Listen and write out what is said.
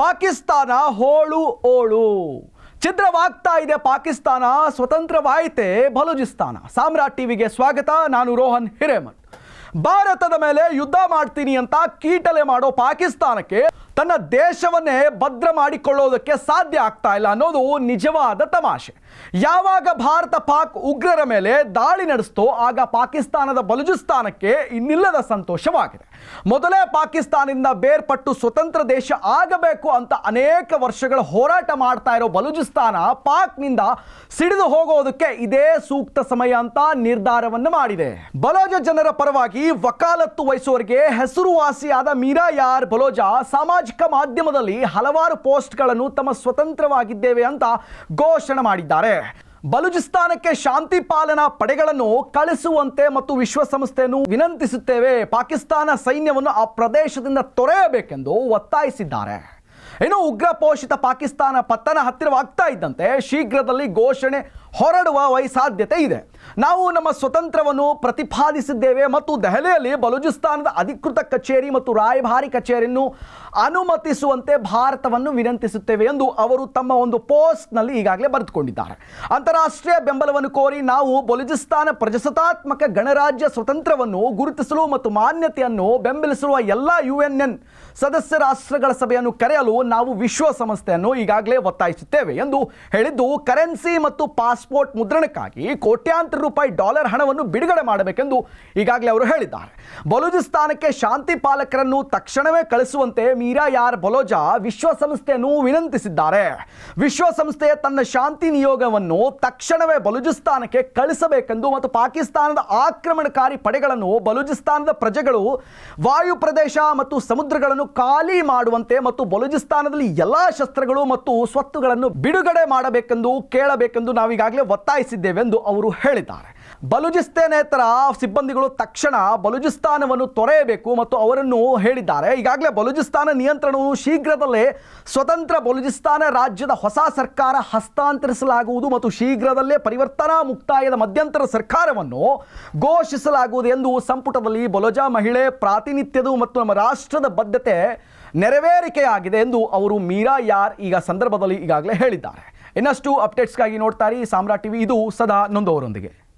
ಪಾಕಿಸ್ತಾನ ಹೋಳು ಓಳು. ಛಿದ್ರವಾಗ್ತಾ ಇದೆ ಪಾಕಿಸ್ತಾನ, ಸ್ವತಂತ್ರವಾಯಿತೆ ಬಲೂಚಿಸ್ತಾನ. ಸಾಮ್ರಾಟ್ ಟಿವಿಗೆ ಸ್ವಾಗತ, ನಾನು ರೋಹನ್ ಹಿರೇಮಠ್. ಭಾರತದ ಮೇಲೆ ಯುದ್ಧ ಮಾಡ್ತೀನಿ ಅಂತ ಕೀಟಲೆ ಮಾಡೋ ಪಾಕಿಸ್ತಾನಕ್ಕೆ ತನ್ನ ದೇಶವನ್ನೇ ಭದ್ರ ಮಾಡಿಕೊಳ್ಳೋದಕ್ಕೆ ಸಾಧ್ಯ ಆಗ್ತಾ ಇಲ್ಲ ಅನ್ನೋದು ನಿಜವಾದ ತಮಾಷೆ. ಯಾವಾಗ ಭಾರತ ಪಾಕ್ ಉಗ್ರರ ಮೇಲೆ ದಾಳಿ ನಡೆಸ್ತೋ ಆಗ ಪಾಕಿಸ್ತಾನದ ಬಲೂಚಿಸ್ತಾನಕ್ಕೆ ಇನ್ನಿಲ್ಲದ ಸಂತೋಷವಾಗಿದೆ. ಮೊದಲೇ ಪಾಕಿಸ್ತಾನದಿಂದ ಬೇರ್ಪಟ್ಟು ಸ್ವತಂತ್ರ ದೇಶ ಆಗಬೇಕು ಅಂತ ಅನೇಕ ವರ್ಷಗಳ ಹೋರಾಟ ಮಾಡ್ತಾ ಇರೋ ಬಲೂಚಿಸ್ತಾನ ಪಾಕ್ನಿಂದ ಸಿಡಿದು ಹೋಗೋದಕ್ಕೆ ಇದೇ ಸೂಕ್ತ ಸಮಯ ಅಂತ ನಿರ್ಧಾರವನ್ನು ಮಾಡಿದೆ. ಬಲೋಜ ಜನರ ಪರವಾಗಿ ವಕಾಲತ್ತು ವಹಿಸುವವರಿಗೆ ಹೆಸರುವಾಸಿಯಾದ ಮೀರಾ ಯಾರ್ ಬಲೋಜ ಸಾಮಾಜಿಕ ಮಾಧ್ಯಮದಲ್ಲಿ ಹಲವಾರು ಪೋಸ್ಟ್ಗಳನ್ನು ತಮ್ಮ ಸ್ವತಂತ್ರವಾಗಿದ್ದೇವೆ ಅಂತ ಘೋಷಣೆ ಮಾಡಿದ್ದಾರೆ. ಬಲೂಚಿಸ್ತಾನಕ್ಕೆ ಶಾಂತಿ ಪಾಲನಾ ಪಡೆಗಳನ್ನು ಕಳಿಸುವಂತೆ ಮತ್ತು ವಿಶ್ವಸಂಸ್ಥೆಯನ್ನು ವಿನಂತಿಸುತ್ತೇವೆ. ಪಾಕಿಸ್ತಾನ ಸೈನ್ಯವನ್ನು ಆ ಪ್ರದೇಶದಿಂದ ತೊರೆಯಬೇಕೆಂದು ಒತ್ತಾಯಿಸಿದ್ದಾರೆ. ಇನ್ನು ಉಗ್ರ ಪೋಷಿತ ಪಾಕಿಸ್ತಾನ ಪತನ ಹತ್ತಿರವಾಗ್ತಾ ಇದ್ದಂತೆ ಶೀಘ್ರದಲ್ಲಿ ಘೋಷಣೆ ಹೊರಡುವ ವೈ ಸಾಧ್ಯತೆ ಇದೆ. ನಾವು ನಮ್ಮ ಸ್ವತಂತ್ರವನ್ನು ಪ್ರತಿಪಾದಿಸಿದ್ದೇವೆ ಮತ್ತು ದೆಹಲಿಯಲ್ಲಿ ಬಲೂಚಿಸ್ತಾನದ ಅಧಿಕೃತ ಕಚೇರಿ ಮತ್ತು ರಾಯಭಾರಿ ಕಚೇರಿಯನ್ನು ಅನುಮತಿಸುವಂತೆ ಭಾರತವನ್ನು ವಿನಂತಿಸುತ್ತೇವೆ ಎಂದು ಅವರು ತಮ್ಮ ಒಂದು ಪೋಸ್ಟ್ನಲ್ಲಿ ಈಗಾಗಲೇ ಬರೆದುಕೊಂಡಿದ್ದಾರೆ. ಅಂತಾರಾಷ್ಟ್ರೀಯ ಬೆಂಬಲವನ್ನು ಕೋರಿ ನಾವು ಬಲೂಚಿಸ್ತಾನ ಪ್ರಜಾಸತ್ತಾತ್ಮಕ ಗಣರಾಜ್ಯ ಸ್ವತಂತ್ರವನ್ನು ಗುರುತಿಸಲು ಮತ್ತು ಮಾನ್ಯತೆಯನ್ನು ಬೆಂಬಲಿಸಿರುವ ಎಲ್ಲ ಯು ಎನ್ ಎನ್ ಸದಸ್ಯ ರಾಷ್ಟ್ರಗಳ ಸಭೆಯನ್ನು ಕರೆಯಲು ನಾವು ವಿಶ್ವಸಂಸ್ಥೆಯನ್ನು ಈಗಾಗಲೇ ಒತ್ತಾಯಿಸುತ್ತೇವೆ ಎಂದು ಹೇಳಿದ್ದು, ಕರೆನ್ಸಿ ಮತ್ತು ಪಾಸ್ಪೋರ್ಟ್ ಮುದ್ರಣಕ್ಕಾಗಿ ಕೋಟ್ಯಾಂತರ ರೂಪಾಯಿ ಡಾಲರ್ ಹಣವನ್ನು ಬಿಡುಗಡೆ ಮಾಡಬೇಕೆಂದು ಈಗಾಗಲೇ ಅವರು ಹೇಳಿದ್ದಾರೆ. ಬಲೂಚಿಸ್ತಾನಕ್ಕೆ ಶಾಂತಿ ಪಾಲಕರನ್ನು ತಕ್ಷಣವೇ ಕಳಿಸುವಂತೆ ಮೀರಾ ಯಾರ್ ಬಲೋಜಾ ವಿಶ್ವಸಂಸ್ಥೆಯನ್ನು ವಿನಂತಿಸಿದ್ದಾರೆ. ವಿಶ್ವಸಂಸ್ಥೆಯ ತನ್ನ ಶಾಂತಿ ನಿಯೋಗವನ್ನು ತಕ್ಷಣವೇ ಬಲೂಚಿಸ್ತಾನಕ್ಕೆ ಕಳಿಸಬೇಕೆಂದು ಮತ್ತು ಪಾಕಿಸ್ತಾನದ ಆಕ್ರಮಣಕಾರಿ ಪಡೆಗಳನ್ನು ಬಲೂಚಿಸ್ತಾನದ ಪ್ರಜೆಗಳು, ವಾಯು ಪ್ರದೇಶ ಮತ್ತು ಸಮುದ್ರಗಳನ್ನು ಖಾಲಿ ಮಾಡುವಂತೆ ಮತ್ತು ಬಲೂಚಿಸ್ತಾನದಲ್ಲಿ ಎಲ್ಲಾ ಶಸ್ತ್ರಗಳು ಮತ್ತು ಸ್ವತ್ತುಗಳನ್ನು ಬಿಡುಗಡೆ ಮಾಡಬೇಕೆಂದು ಕೇಳಬೇಕೆಂದು ನಾವೀಗಾಗಲೇ ಒತ್ತಾಯಿಸಿದ್ದೇವೆ ಎಂದು ಅವರು ಹೇಳಿದ್ದಾರೆ ಬಲೂಚಿಸ್ತಾನೇತರ ಸಿಬ್ಬಂದಿಗಳು ತಕ್ಷಣ ಬಲೂಚಿಸ್ತಾನವನ್ನು ತೊರೆಯಬೇಕು ಮತ್ತು ಅವರನ್ನು ಹೇಳಿದ್ದಾರೆ. ಈಗಾಗಲೇ ಬಲೂಚಿಸ್ತಾನ ನಿಯಂತ್ರಣವು ಶೀಘ್ರದಲ್ಲೇ ಸ್ವತಂತ್ರ ಬಲೂಚಿಸ್ತಾನ ರಾಜ್ಯದ ಹೊಸ ಸರ್ಕಾರ ಹಸ್ತಾಂತರಿಸಲಾಗುವುದು ಮತ್ತು ಶೀಘ್ರದಲ್ಲೇ ಪರಿವರ್ತನಾ ಮುಕ್ತಾಯದ ಮಧ್ಯಂತರ ಸರ್ಕಾರವನ್ನು ಘೋಷಿಸಲಾಗುವುದು ಎಂದು ಸಂಪುಟದಲ್ಲಿ ಬಲೋಜಾ ಮಹಿಳೆ ಪ್ರಾತಿನಿಧ್ಯದು ಮತ್ತು ನಮ್ಮ ರಾಷ್ಟ್ರದ ಬದ್ಧತೆ ನೆರವೇರಿಕೆಯಾಗಿದೆ ಎಂದು ಅವರು ಮೀರಾ ಯಾರ್ ಈಗ ಸಂದರ್ಭದಲ್ಲಿ ಈಗಾಗಲೇ ಹೇಳಿದ್ದಾರೆ. ಇನ್ನಷ್ಟು ಅಪ್ಡೇಟ್ಸ್ಗಾಗಿ ನೋಡ್ತಾರೆ ಸಾಮ್ರಾಟ್ ಟಿವಿ. ಇದು ಸದಾ ನೊಂದವರೊಂದಿಗೆ.